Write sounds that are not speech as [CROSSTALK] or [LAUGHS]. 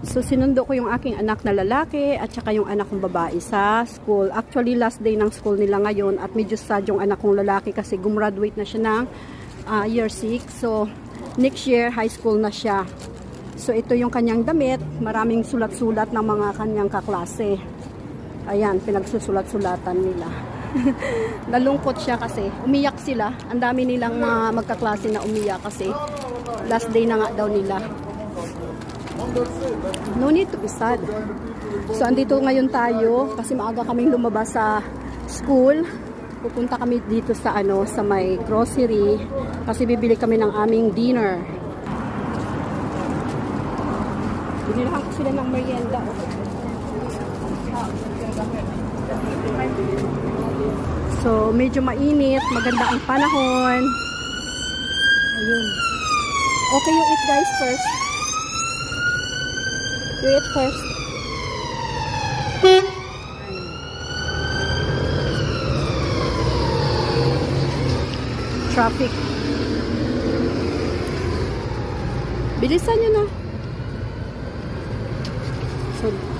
So sinundo ko yung aking anak na lalaki at saka yung anak kong babae sa school. Actually last day ng school nila ngayon at medyo sad yung anak kong lalaki kasi gumraduate na siya ng ah, year 6. So next year high school na siya. So ito yung kanyang damit, maraming sulat-sulat ng mga kanyang kaklase. Ayan, pinagsusulat-sulatan nila. [LAUGHS] Nalungkot siya kasi umiyak sila. Ang dami nilang mga magkaklase na umiyak kasi last day na nga daw nila. No need to be sad. So, andito ngayon tayo kasi maaga kaming lumabas sa school. Pupunta kami dito sa ano, sa may grocery kasi bibili kami ng aming dinner. Binilahan ko sila ng merienda. So, medyo mainit, maganda ang panahon. Ayun. Okay, you eat guys first. Eat first. Traffic. Bilisan nyo na. So,